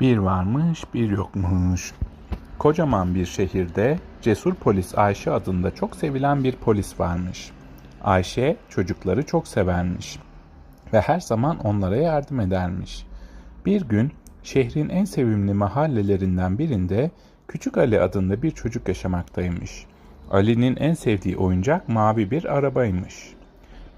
Bir varmış bir yokmuş. Kocaman bir şehirde cesur polis Ayşe adında çok sevilen bir polis varmış. Ayşe çocukları çok severmiş ve her zaman onlara yardım edermiş. Bir gün şehrin en sevimli mahallelerinden birinde Küçük Ali adında bir çocuk yaşamaktaymış. Ali'nin en sevdiği oyuncak mavi bir arabaymış.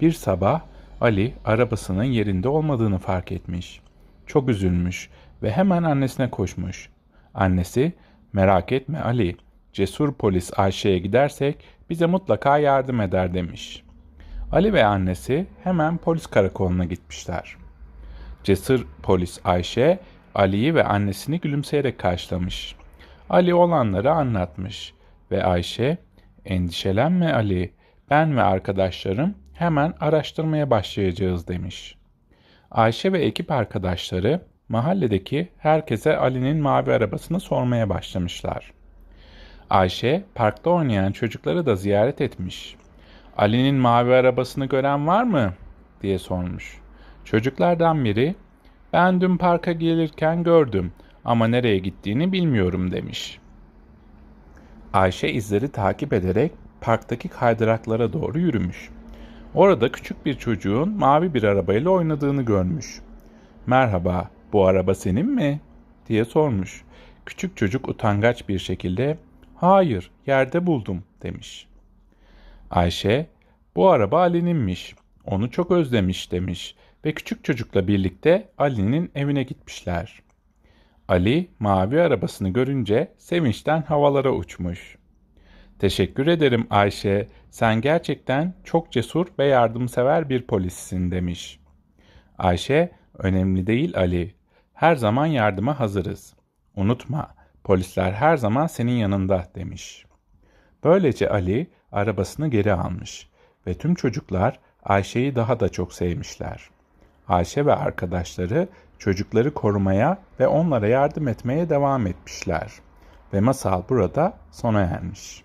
Bir sabah Ali arabasının yerinde olmadığını fark etmiş. Çok üzülmüş ve hemen annesine koşmuş. Annesi, merak etme Ali, cesur polis Ayşe'ye gidersek bize mutlaka yardım eder demiş. Ali ve annesi hemen polis karakoluna gitmişler. Cesur polis Ayşe, Ali'yi ve annesini gülümseyerek karşılamış. Ali olanları anlatmış ve Ayşe, endişelenme Ali, ben ve arkadaşlarım hemen araştırmaya başlayacağız demiş. Ayşe ve ekip arkadaşları mahalledeki herkese Ali'nin mavi arabasını sormaya başlamışlar. Ayşe parkta oynayan çocukları da ziyaret etmiş. Ali'nin mavi arabasını gören var mı? diye sormuş. Çocuklardan biri ben dün parka gelirken gördüm ama nereye gittiğini bilmiyorum demiş. Ayşe izleri takip ederek parktaki kaydıraklara doğru yürümüş. Orada küçük bir çocuğun mavi bir arabayla oynadığını görmüş. Merhaba, bu araba senin mi? diye sormuş. Küçük çocuk utangaç bir şekilde hayır, yerde buldum demiş. Ayşe, bu araba Ali'ninmiş. Onu çok özlemiş demiş ve küçük çocukla birlikte Ali'nin evine gitmişler. Ali mavi arabasını görünce sevinçten havalara uçmuş. Teşekkür ederim Ayşe. Sen gerçekten çok cesur ve yardımsever bir polissin demiş. Ayşe, önemli değil Ali. Her zaman yardıma hazırız. Unutma, polisler her zaman senin yanında demiş. Böylece Ali arabasını geri almış ve tüm çocuklar Ayşe'yi daha da çok sevmişler. Ayşe ve arkadaşları çocukları korumaya ve onlara yardım etmeye devam etmişler. Ve masal burada sona ermiş.